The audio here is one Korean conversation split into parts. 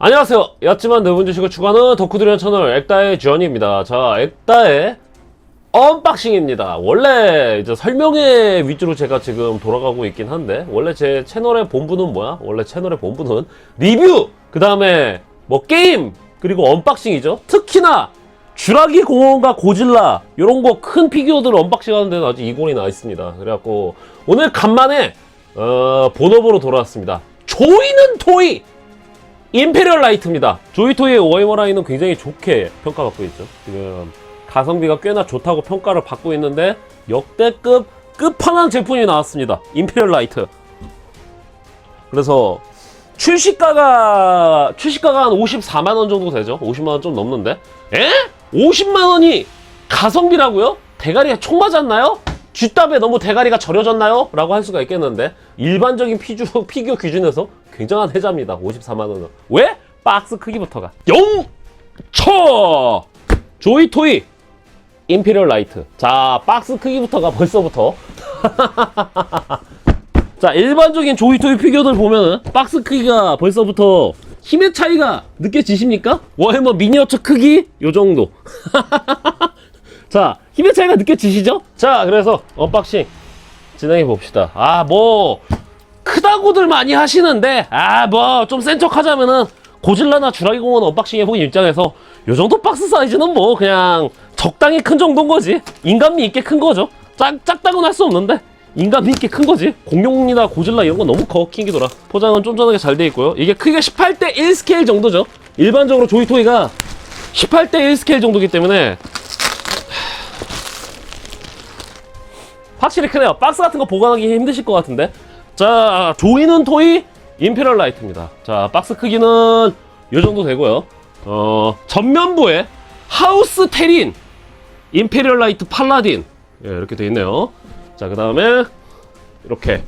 안녕하세요. 얕지만 네 내분 주식을 추구하는 덕후들의 채널 액다의 주연입니다. 자, 액다의 언박싱입니다. 원래 이제 설명의 위주로 제가 지금 돌아가고 있긴 한데 원래 제 채널의 본부는 뭐야? 원래 채널의 본부는 리뷰, 그 다음에 뭐 게임, 그리고 언박싱이죠. 특히나 주라기 공원과 고질라 이런 거 큰 피규어들을 언박싱 하는 데는 아직 이권이 나 있습니다. 그래갖고 오늘 간만에 어, 본업으로 돌아왔습니다. 조이는 토이 임페리얼 라이트입니다. 조이토이의 워이머 라인은 굉장히 좋게 평가받고 있죠. 지금 가성비가 꽤나 좋다고 평가를 받고 있는데 역대급 끝판왕 제품이 나왔습니다. 임페리얼 라이트. 그래서 출시가가 출시가가 한 54만 원 정도 되죠. 50만 원 좀 넘는데. 에? 50만 원이 가성비라고요? 대가리가 총 맞았나요? 쥐답에 너무 대가리가 절여졌나요? 라고 할 수가 있겠는데 일반적인 피규어, 피규어 기준에서 굉장한 혜자입니다. 54만 원은. 왜? 박스 크기부터가. 영처! 조이토이 임페리얼 라이트. 자, 박스 크기부터가 벌써부터. 자, 일반적인 조이토이 피규어들 보면은 박스 크기가 벌써부터 힘의 차이가 느껴지십니까? 워해머 미니어처 크기 요 정도. 자, 힘의 차이가 느껴지시죠? 자, 그래서 언박싱 진행해 봅시다. 아, 뭐 크다고들 많이 하시는데 아, 뭐 좀 센 척 하자면은 고질라나 주라기 공원 언박싱 해본 입장에서 요 정도 박스 사이즈는 뭐 그냥 적당히 큰 정도인 거지. 인간미 있게 큰 거죠. 작, 작다고는 할 수 없는데 인간미 있게 큰 거지. 공룡이나 고질라 이런 건 너무 커 킹기더라. 포장은 쫀쫀하게 잘 돼 있고요. 이게 크기가 18대 1 스케일 정도죠. 일반적으로 조이토이가 18대 1 스케일 정도기 때문에 확실히 크네요. 박스 같은 거 보관하기 힘드실 것 같은데. 자, 조이는 토이 임페리얼 라이트입니다. 자, 박스 크기는 요 정도 되고요. 어, 전면부에 하우스 테린 임페리얼 라이트 팔라딘 예, 이렇게 돼 있네요. 자, 그 다음에 이렇게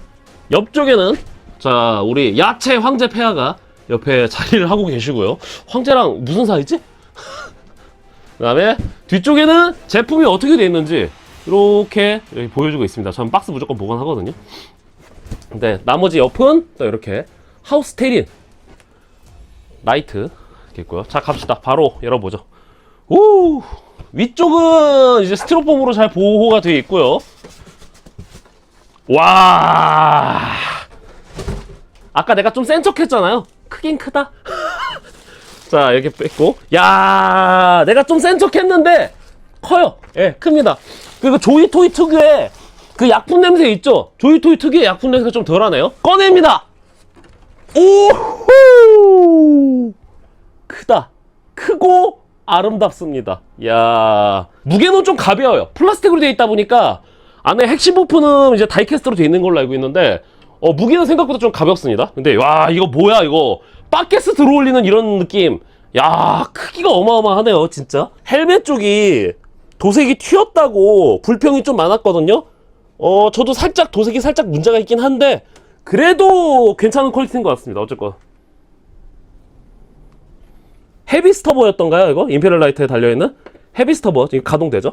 옆쪽에는 자, 우리 야채 황제 폐하가 옆에 자리를 하고 계시고요. 황제랑 무슨 사이지? 그 다음에 뒤쪽에는 제품이 어떻게 되어 있는지 이렇게 여기 보여주고 있습니다. 저는 박스 무조건 보관하거든요. 근데 나머지 옆은 또 이렇게 하우스 테린 라이트 있고요. 자 갑시다. 바로 열어보죠. 오 위쪽은 이제 스티로폼으로 잘 보호가 되어 있고요. 와 아까 내가 좀 센 척했잖아요. 크긴 크다. 자 이렇게 뺐고 야 내가 좀 센 척했는데 커요. 예 큽니다. 그리고 조이토이 특유의 그 약품 냄새 있죠? 조이토이 특유의 약품 냄새가 좀 덜하네요. 꺼냅니다. 오호 크다. 크고 아름답습니다. 야 무게는 좀 가벼워요. 플라스틱으로 되어 있다 보니까 안에 핵심 부품은 이제 다이캐스트로 되어 있는 걸로 알고 있는데 어, 무게는 생각보다 좀 가볍습니다. 근데 와 이거 뭐야 이거 바켓스 들어올리는 이런 느낌. 야 크기가 어마어마하네요 진짜. 헬멧 쪽이 도색이 튀었다고 불평이 좀 많았거든요. 어 저도 살짝 도색이 살짝 문제가 있긴 한데 그래도 괜찮은 퀄리티인 것 같습니다. 어쨌건 헤비스터버였던가요 이거? 임페리얼 라이트에 달려있는 헤비스터버 가동되죠?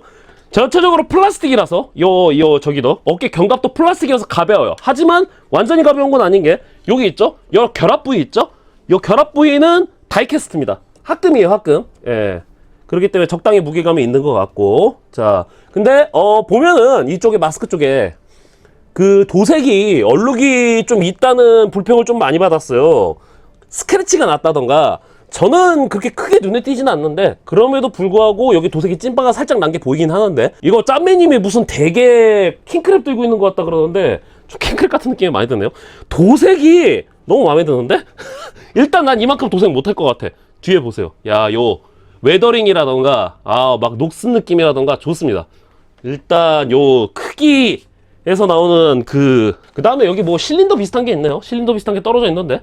전체적으로 플라스틱이라서 요, 요 저기도 어깨 견갑도 플라스틱이라서 가벼워요 하지만 완전히 가벼운 건 아닌 게 여기 있죠? 요 결합 부위 있죠? 요 결합 부위는 다이캐스트입니다 합금이에요 합금 예 그렇기 때문에 적당히 무게감이 있는 것 같고 자 근데 어 보면은 이쪽에 마스크 쪽에 그 도색이 얼룩이 좀 있다는 불평을 좀 많이 받았어요. 스크래치가 났다던가 저는 그렇게 크게 눈에 띄진 않는데 그럼에도 불구하고 여기 도색이 찐빠가 살짝 난 게 보이긴 하는데 이거 짬매님이 무슨 대게 킹크랩 들고 있는 것 같다 그러는데 좀 킹크랩 같은 느낌이 많이 드네요. 도색이 너무 마음에 드는데 일단 난 이만큼 도색 못할 것 같아. 뒤에 보세요. 야요 웨더링이라던가 아 막 녹슨 느낌이라던가 좋습니다. 일단 요 크기에서 나오는 그, 그 다음에 여기 뭐 실린더 비슷한 게 있네요. 실린더 비슷한 게 떨어져 있는데.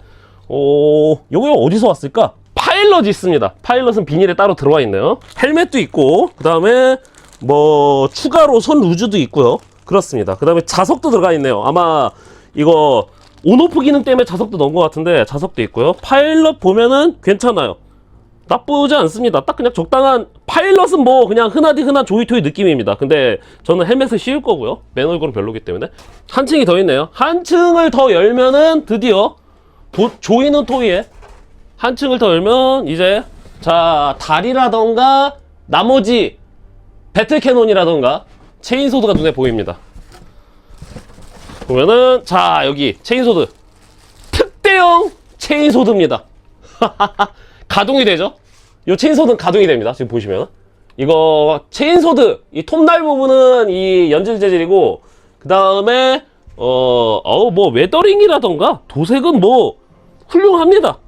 어, 요거 어디서 왔을까? 파일럿이 있습니다. 파일럿은 비닐에 따로 들어와 있네요. 헬멧도 있고, 그 다음에 뭐 추가로 손 루즈도 있고요. 그렇습니다. 그 다음에 자석도 들어가 있네요. 아마 이거 온오프 기능 때문에 자석도 넣은 것 같은데 자석도 있고요. 파일럿 보면은 괜찮아요. 나쁘지 않습니다. 딱 그냥 적당한 파일럿은 뭐 그냥 흔하디 흔한 조이토이 느낌입니다. 근데 저는 헬멧을 씌울 거고요. 맨 얼굴은 별로기 때문에 한 층이 더 있네요. 한 층을 더 열면은 드디어 도- 조이는 토이의 한 층을 더 열면 이제 자 다리라던가 나머지 배틀 캐논이라던가 체인소드가 눈에 보입니다. 보면은 자 여기 체인소드 특대형 체인소드입니다. 가동이 되죠? 이 체인소드는 가동이 됩니다. 지금 보시면 이거 체인소드 이 톱날 부분은 이 연질 재질이고 그 다음에 어, 어우 뭐 웨더링이라던가 도색은 뭐 훌륭합니다.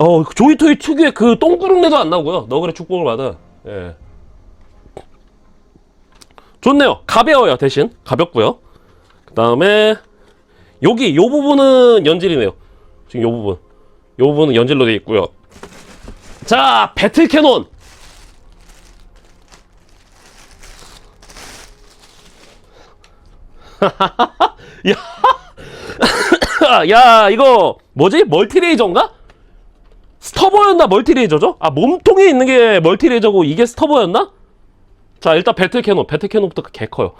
어 조이토이 특유의 그 똥구릉내도 안 나오고요. 너그레 축복을 받은 예. 좋네요. 가벼워요 대신 가볍고요. 그 다음에 여기 요 부분은 연질이네요. 지금 요 부분 요 부분은 연질로 되어 있고요. 자 배틀 캐논 야, 야 이거 뭐지 멀티레이저인가? 스터버였나 멀티레이저죠? 아 몸통에 있는 게 멀티레이저고 이게 스터버였나? 자 일단 배틀 캐논 배틀 캐논부터 개 커요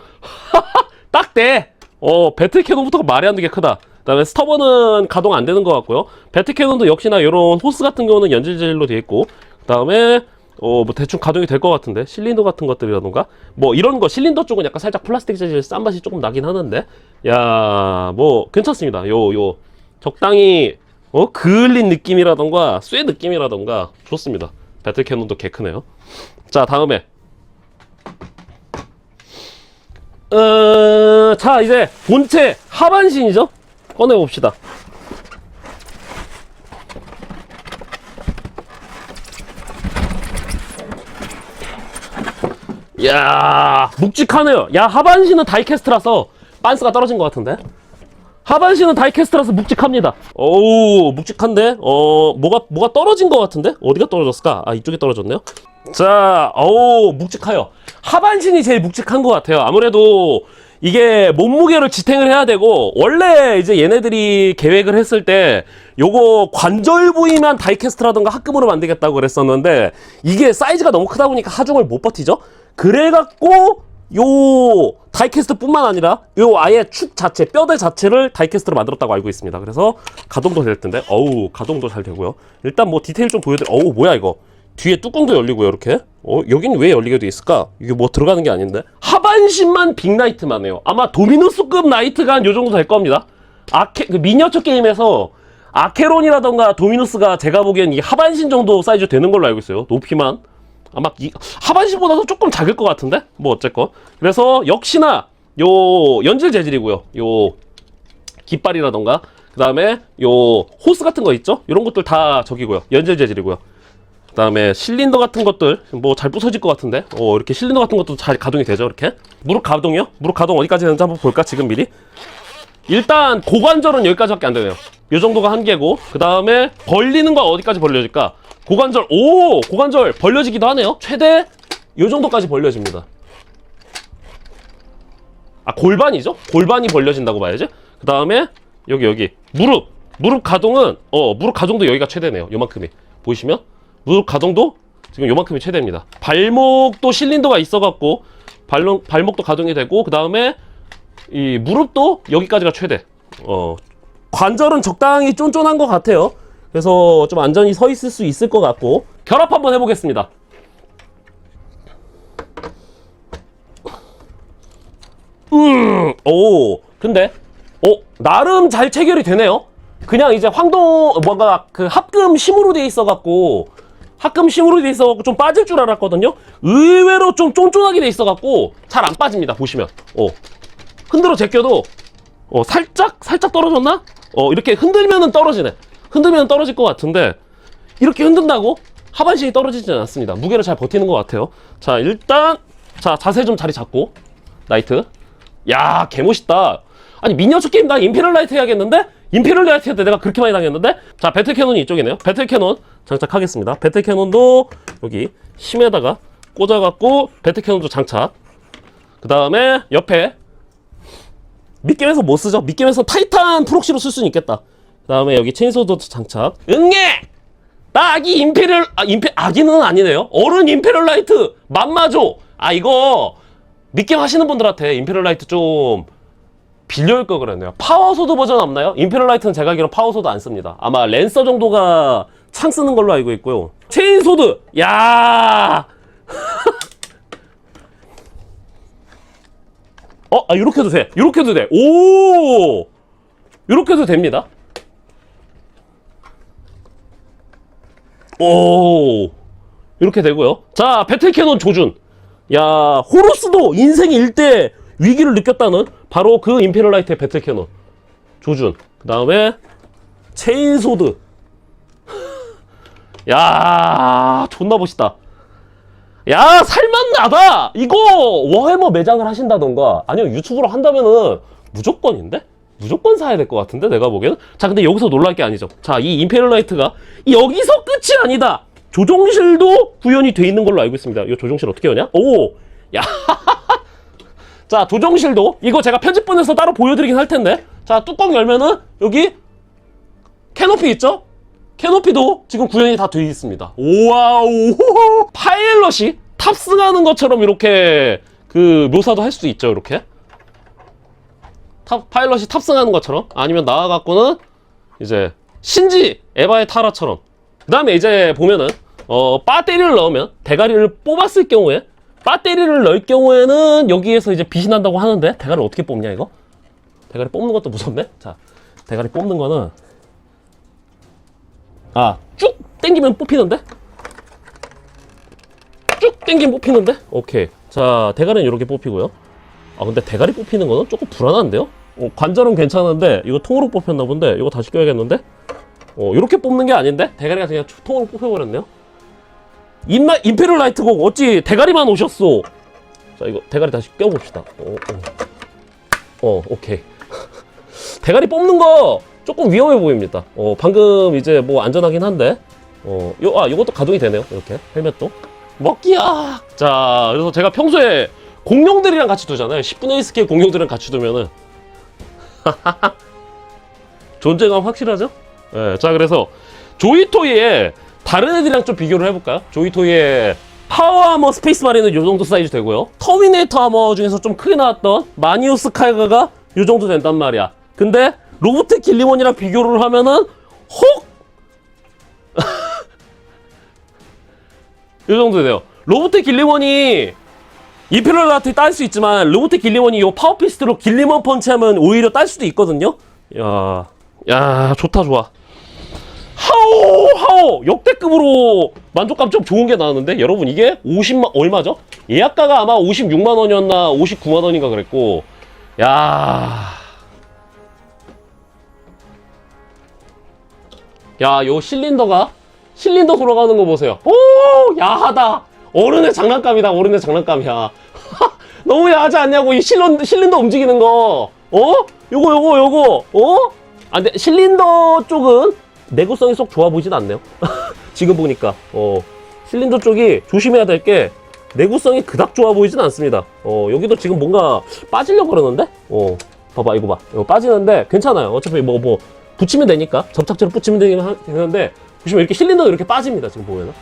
딱대 어 배틀 캐논부터가 말이 안 되게 크다 그 다음에 스터버는 가동 안 되는 것 같고요. 배틀 캐논도 역시나 이런 호스 같은 경우는 연질질로 되어 있고 그 다음에 어 뭐 대충 가동이 될 것 같은데 실린더 같은 것들이라던가? 뭐 이런 거 실린더 쪽은 약간 살짝 플라스틱 재질 싼 맛이 조금 나긴 하는데. 야 뭐 괜찮습니다. 요 요 적당히 어 그을린 느낌이라던가 쇠 느낌이라던가 좋습니다. 배틀 캐논도 개 크네요. 자 다음에. 어, 자 이제 본체 하반신이죠 꺼내 봅시다. 야 묵직하네요. 야 하반신은 다이캐스트라서 빤스가 떨어진 것 같은데? 하반신은 다이캐스트라서 묵직합니다. 오우 묵직한데? 어 뭐가 뭐가 떨어진 것 같은데? 어디가 떨어졌을까? 아 이쪽에 떨어졌네요. 자 어우 묵직해요 하반신이 제일 묵직한 것 같아요. 아무래도 이게 몸무게를 지탱을 해야 되고 원래 이제 얘네들이 계획을 했을 때 요거 관절 부위만 다이캐스트라던가 합금으로 만들겠다고 그랬었는데 이게 사이즈가 너무 크다 보니까 하중을 못 버티죠 그래갖고 요 다이캐스트뿐만 아니라 요 아예 축 자체 뼈대 자체를 다이캐스트로 만들었다고 알고 있습니다. 그래서 가동도 될 텐데 어우 가동도 잘 되고요. 일단 뭐 디테일 좀 보여드려. 어우 뭐야 이거 뒤에 뚜껑도 열리고요 이렇게. 어 여긴 왜 열리게 돼 있을까? 이게 뭐 들어가는 게 아닌데 하반신만 빅나이트만 해요. 아마 도미누스급 나이트가 한 요 정도 될 겁니다. 아케 그 미니어처 게임에서 아케론이라던가 도미누스가 제가 보기엔 이 하반신 정도 사이즈 되는 걸로 알고 있어요. 높이만. 아마 이 하반신보다도 조금 작을 것 같은데 뭐 어쨌건 그래서 역시나 요 연질 재질이고요 요 깃발이라던가 그 다음에 요 호스 같은 거 있죠 이런 것들 다 저기고요 연질 재질이고요 그 다음에 실린더 같은 것들 뭐 잘 부서질 것 같은데 어 이렇게 실린더 같은 것도 잘 가동이 되죠 이렇게 무릎 가동이요 무릎 가동 어디까지 되는지 한번 볼까 지금 미리 일단 고관절은 여기까지밖에 안 되네요. 이 정도가 한계고 그 다음에 벌리는 거 어디까지 벌려질까? 고관절 오 고관절 벌려지기도 하네요. 최대 이 정도까지 벌려집니다. 아 골반이죠? 골반이 벌려진다고 봐야지. 그 다음에 여기 여기 무릎 무릎 가동은 어 무릎 가동도 여기가 최대네요. 요만큼이 보이시면 무릎 가동도 지금 요만큼이 최대입니다. 발목도 실린더가 있어갖고 발목 발목도 가동이 되고 그 다음에 이 무릎도 여기까지가 최대. 어, 관절은 적당히 쫀쫀한 것 같아요. 그래서 좀 안전히 서 있을 수 있을 것 같고 결합 한번 해보겠습니다. 음, 오, 근데 어 나름 잘 체결이 되네요. 그냥 이제 황동 뭔가 그 합금 심으로 돼 있어갖고 합금 심으로 돼 있어갖고 좀 빠질 줄 알았거든요. 의외로 좀 쫀쫀하게 돼 있어갖고 잘 안 빠집니다. 보시면, 어 흔들어 제껴도 어, 살짝 살짝 떨어졌나? 어 이렇게 흔들면은 떨어지네. 흔들면 떨어질 것 같은데 이렇게 흔든다고 하반신이 떨어지지 않습니다. 무게를 잘 버티는 것 같아요. 자 일단 자 자세 좀 자리 잡고 나이트. 야 개 멋있다. 아니 미니어처 게임 나 임페리얼 라이트 해야겠는데? 임페리얼 라이트 할때 내가 그렇게 많이 당했는데? 자 배틀 캐논이 이쪽이네요. 배틀 캐논 장착하겠습니다. 배틀 캐논도 여기 심에다가 꽂아갖고 배틀 캐논도 장착. 그 다음에 옆에 밑겜에서 못 쓰죠. 밑겜에서 타이탄 프록시로 쓸 수는 있겠다. 그 다음에 여기 체인소도 장착. 응애! 나 아기 임페리얼, 아, 임페, 아기는 아니네요. 어른 임페리얼 라이트! 맘마죠! 아, 이거, 밑겜 하시는 분들한테 임페리얼 라이트 좀 빌려올 걸 그랬네요. 파워소드 버전 없나요? 임페리얼 라이트는 제가 알기로 파워소드 안 씁니다. 아마 랜서 정도가 창 쓰는 걸로 알고 있고요. 체인소드, 야 어, 아, 요렇게 해도 돼. 요렇게 해도 돼. 오! 요렇게 해도 됩니다. 오! 이렇게 되고요. 자, 배틀 캐논 조준. 야, 호루스도 인생 일대 위기를 느꼈다는 바로 그 임페리얼 라이트의 배틀 캐논 조준. 그 다음에 체인소드. 야, 존나 멋있다. 야, 살만나다! 이거 워해머 매장을 하신다던가 아니면 유튜브로 한다면은 무조건인데? 무조건 사야 될 것 같은데 내가 보기에는 자 근데 여기서 놀랄 게 아니죠 자 이 임페리얼 라이트가 여기서 끝이 아니다 조종실도 구현이 돼 있는 걸로 알고 있습니다 이 조종실 어떻게 하냐 오! 야! 자 조종실도 이거 제가 편집본에서 따로 보여드리긴 할 텐데 자 뚜껑 열면은 여기 캐노피 있죠? 캐노피도 지금 구현이 다 되어 있습니다. 오와우 파일럿이 탑승하는 것처럼 이렇게 그 묘사도 할 수 있죠. 이렇게 탑 파일럿이 탑승하는 것처럼 아니면 나와갖고는 이제 신지 에바의 타라처럼 그 다음에 이제 보면은 어 배터리를 넣으면 대가리를 뽑았을 경우에 배터리를 넣을 경우에는 여기에서 이제 빛이 난다고 하는데 대가리 어떻게 뽑냐 이거 대가리 뽑는 것도 무섭네 자 대가리 뽑는 거는 아, 쭉 당기면 뽑히는데? 쭉 당기면 뽑히는데? 오케이. 자, 대가리는 이렇게 뽑히고요. 아, 근데 대가리 뽑히는 거는 조금 불안한데요? 어, 관절은 괜찮은데, 이거 통으로 뽑혔나 본데, 이거 다시 껴야겠는데? 어, 이렇게 뽑는 게 아닌데? 대가리가 그냥 쭉 통으로 뽑혀버렸네요? 인마, 임페리얼 라이트고, 어찌 대가리만 오셨소? 자, 이거 대가리 다시 껴봅시다. 어, 어. 어 오케이. 대가리 뽑는 거 조금 위험해 보입니다. 어, 방금 이제 뭐 안전하긴 한데, 어, 요, 아, 요것도 가동이 되네요. 이렇게. 헬멧도. 먹기야! 자, 그래서 제가 평소에 공룡들이랑 같이 두잖아요. 10분의 1 스케일 공룡들이랑 같이 두면은. 존재감 확실하죠? 예, 자, 그래서 조이토이의 다른 애들이랑 좀 비교를 해볼까요? 조이토이의 파워 아머 스페이스 마리는 요 정도 사이즈 되고요. 터미네이터 아머 중에서 좀 크게 나왔던 마니우스 칼가가 요 정도 된단 말이야. 근데 로보트 길리몬이랑 비교를 하면은 혹! 이 정도 돼요. 로보트 길리몬이 이페럴 라트 딸 수 있지만 로보트 길리몬이 요 파워피스트로 길리몬 펀치하면 오히려 딸 수도 있거든요. 야, 야 좋다 좋아. 하오 하오 역대급으로 만족감 좀 좋은 게 나왔는데 여러분 이게 50만 얼마죠? 예약가가 아마 56만 원이었나 59만 원인가 그랬고 야. 야, 요 실린더가 실린더 돌아가는 거 보세요. 오, 야하다. 어른의 장난감이다. 어른의 장난감이야. 너무 야하지 않냐고 이 실린, 실린더 움직이는 거. 어? 요거 요거 요거. 어? 아, 근데 실린더 쪽은 내구성이 쏙 좋아 보이진 않네요. 지금 보니까. 어. 실린더 쪽이 조심해야 될 게 내구성이 그닥 좋아 보이진 않습니다. 어, 여기도 지금 뭔가 빠지려고 그러는데? 어. 봐봐, 이거 봐. 이거 빠지는데 괜찮아요. 어차피 뭐, 뭐, 붙이면 되니까 접착제로 붙이면 되는데 보시면 이렇게 실린더가 이렇게 빠집니다 지금 보면은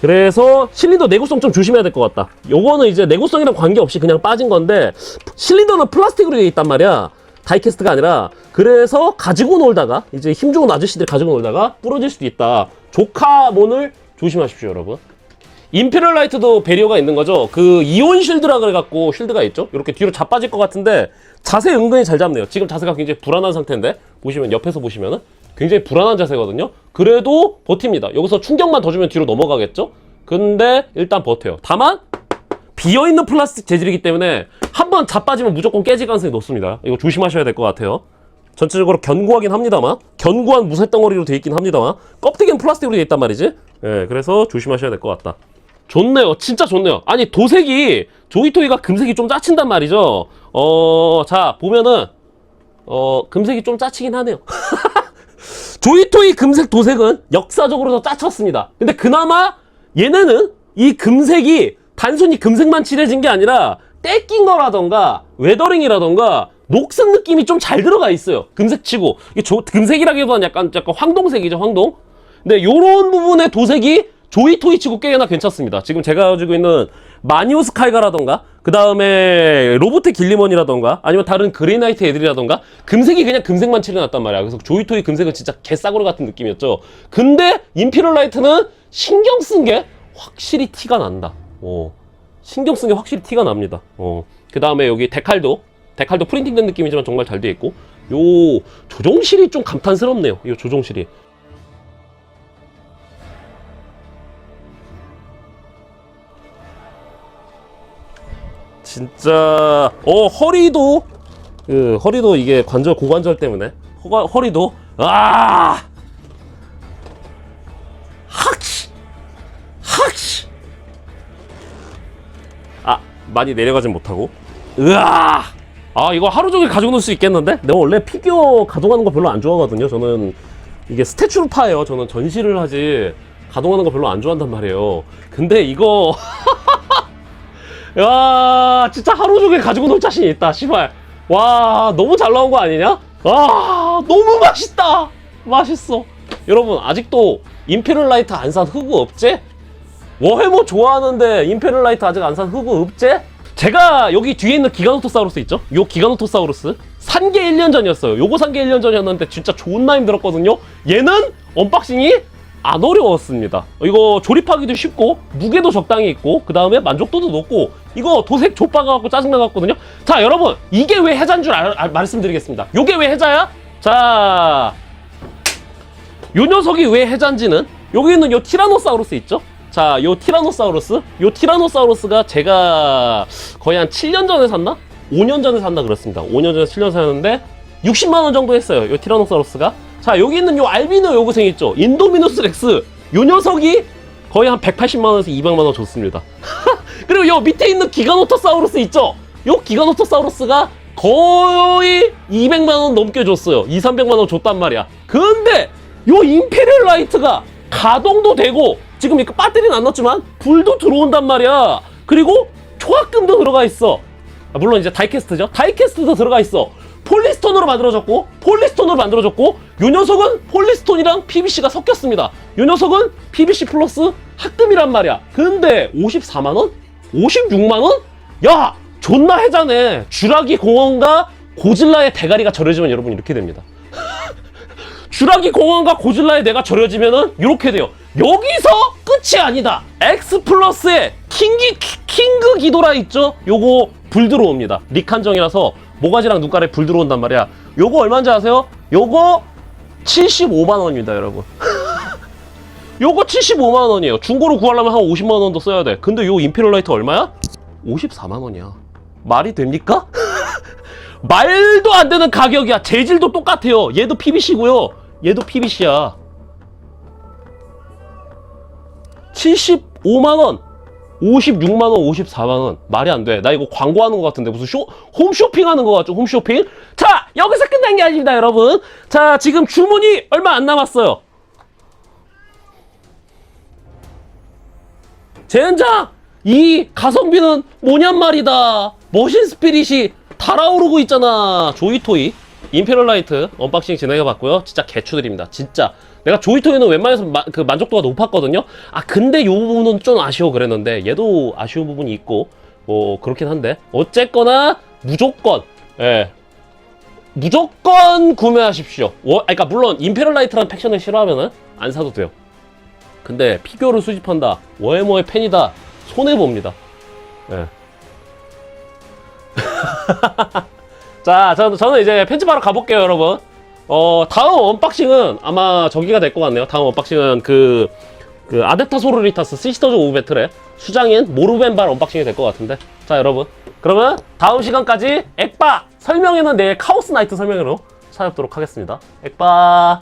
그래서 실린더 내구성 좀 조심해야 될 것 같다 요거는 이제 내구성이랑 관계없이 그냥 빠진 건데 실린더는 플라스틱으로 되어 있단 말이야 다이캐스트가 아니라 그래서 가지고 놀다가 이제 힘 좋은 아저씨들 가지고 놀다가 부러질 수도 있다 조카몬을 조심하십시오 여러분 임페리얼 라이트도 배리어가 있는 거죠. 그 이온 쉴드라 그래갖고 쉴드가 있죠. 이렇게 뒤로 자빠질 것 같은데 자세 은근히 잘 잡네요. 지금 자세가 굉장히 불안한 상태인데 보시면 옆에서 보시면은 굉장히 불안한 자세거든요. 그래도 버팁니다. 여기서 충격만 더 주면 뒤로 넘어가겠죠. 근데 일단 버텨요. 다만 비어 있는 플라스틱 재질이기 때문에 한번 자빠지면 무조건 깨질 가능성이 높습니다. 이거 조심하셔야 될 것 같아요. 전체적으로 견고하긴 합니다만 견고한 무쇠 덩어리로 돼 있긴 합니다만 껍데기는 플라스틱으로 돼 있단 말이지. 예, 그래서 조심하셔야 될 것 같다. 좋네요. 진짜 좋네요. 아니, 도색이, 조이토이가 금색이 좀 짜친단 말이죠. 어, 자, 보면은, 어, 금색이 좀 짜치긴 하네요. 조이토이 금색 도색은 역사적으로 더 짜쳤습니다. 근데 그나마 얘네는 이 금색이 단순히 금색만 칠해진 게 아니라 떼낀 거라던가 웨더링이라던가 녹색 느낌이 좀 잘 들어가 있어요. 금색 치고. 이게 조- 금색이라기보다는 약간, 약간 황동색이죠, 황동. 근데 요런 부분의 도색이 조이토이 치고 꽤나 괜찮습니다. 지금 제가 가지고 있는 마니우스 칼가라던가 그 다음에 로보트 길리먼이라던가 아니면 다른 그레이나이트 애들이라던가 금색이 그냥 금색만 칠해놨단 말이야 그래서 조이토이 금색은 진짜 개싸구려 같은 느낌이었죠 근데 임피럴 라이트는 신경 쓴 게 확실히 티가 난다 어. 신경 쓴 게 확실히 티가 납니다. 어. 그 다음에 여기 데칼도 데칼도 프린팅된 느낌이지만 정말 잘 돼 있고 요 조종실이 좀 감탄스럽네요. 이 조종실이. 진짜 어 허리도 그 허리도 이게 관절 고관절 때문에. 허가, 허리도 아! 학시 학시 아 많이 내려가진 못하고. 으아! 아 이거 하루 종일 가지고 놀 수 있겠는데? 내가 원래 피규어 가동하는 거 별로 안 좋아하거든요. 저는 이게 스태츄를 파예요. 저는 전시를 하지 가동하는 거 별로 안 좋아한단 말이에요. 근데 이거 야 진짜 하루 종일 가지고 놀 자신 있다 씨발. 와 너무 잘 나온 거 아니냐? 와 너무 맛있다. 맛있어. 여러분 아직도 임페럴 라이트 안 산 흑우 없지 워해모 좋아하는데 임페럴 라이트 아직 안 산 흑우 없지 제가 여기 뒤에 있는 기가노토사우루스 있죠 요 기가노토사우루스 산 게 1년 전이었어요 요거 산 게 1년 전이었는데 진짜 존나 힘들었거든요 얘는 언박싱이 안 어려웠습니다. 이거 조립하기도 쉽고 무게도 적당히 있고 그 다음에 만족도도 높고 이거 도색 좆박아갖고 짜증나갔거든요. 자 여러분 이게 왜 해자인 줄 알, 알- 말씀드리겠습니다. 요게 왜 해자야? 자, 요 녀석이 왜 해자인지는 여기 있는 요 티라노사우루스 있죠? 자, 요 티라노사우루스, 요 티라노사우루스가 제가 거의 한 7년 전에 샀나? 5년 전에 샀나 그렇습니다. 5년 전에 7년 샀는데 60만 원 정도 했어요. 요 티라노사우루스가. 자, 여기 있는 요 알비노 요구생 있죠? 인도미누스 렉스. 요 녀석이 거의 한 180만 원에서 200만 원 줬습니다. 그리고 요 밑에 있는 기가노토사우루스 있죠? 요 기가노토사우루스가 거의 200만 원 넘게 줬어요. 2, 300만 원 줬단 말이야. 근데 요 임페리얼 라이트가 가동도 되고 지금 이거 배터리는 안 넣었지만 불도 들어온단 말이야. 그리고 초합금도 들어가 있어. 아, 물론 이제 다이캐스트죠. 다이캐스트도 들어가 있어. 폴리스톤으로 만들어졌고 폴리스톤으로 만들어졌고 요 녀석은 폴리스톤이랑 PVC가 섞였습니다. 요 녀석은 PVC 플러스 합금이란 말이야. 근데 54만 원? 56만 원? 야, 존나 해자네. 주라기 공원과 고질라의 대가리가 절여지면 여러분 이렇게 됩니다. 주라기 공원과 고질라의 내가 절여지면은 이렇게 돼요. 여기서 끝이 아니다. X 플러스의 킹기 키- 킹그 기도라 있죠? 요거 불 들어옵니다. 릭한정이라서 모가지랑 눈가에 불 들어온단 말이야. 요거 얼마인지 아세요? 요거 75만 원입니다, 여러분. 요거 75만 원이에요. 중고로 구하려면 한 50만 원도 써야 돼. 근데 요 임페리얼 라이트 얼마야? 54만 원이야. 말이 됩니까? 말도 안 되는 가격이야. 재질도 똑같아요. 얘도 PVC고요. 얘도 PVC야. 75만 원. 56만 원, 54만 원. 말이 안 돼. 나 이거 광고하는 것 같은데 무슨 쇼 홈쇼핑 하는 것 같죠? 홈쇼핑. 자, 여기서 끝난 게 아닙니다, 여러분. 자, 지금 주문이 얼마 안 남았어요. 젠장! 이 가성비는 뭐냔 말이다. 머신 스피릿이 달아오르고 있잖아. 조이토이. 임페럴 라이트 언박싱 진행해봤고요. 진짜 개추드립니다. 진짜. 내가 조이토이는 웬만해서 마- 그 만족도가 높았거든요. 아, 근데 요 부분은 좀 아쉬워 그랬는데, 얘도 아쉬운 부분이 있고, 뭐, 그렇긴 한데. 어쨌거나, 무조건, 예. 무조건 구매하십시오. 워, 아, 그러니까 물론 임페럴 라이트라는 팩션을 싫어하면은 안 사도 돼요. 근데 피규어를 수집한다. 워해머의 팬이다. 손해 봅니다. 예. 자, 저는, 저는 이제 편집하러 가볼게요, 여러분. 어, 다음 언박싱은 아마 저기가 될 것 같네요. 다음 언박싱은 그, 그 아데타 소르리타스 시스터즈 오브 배틀의 수장인 모르벤발 언박싱이 될 것 같은데. 자, 여러분. 그러면 다음 시간까지 액바 설명에는 내일 카오스 나이트 설명으로 찾아뵙도록 하겠습니다. 액바.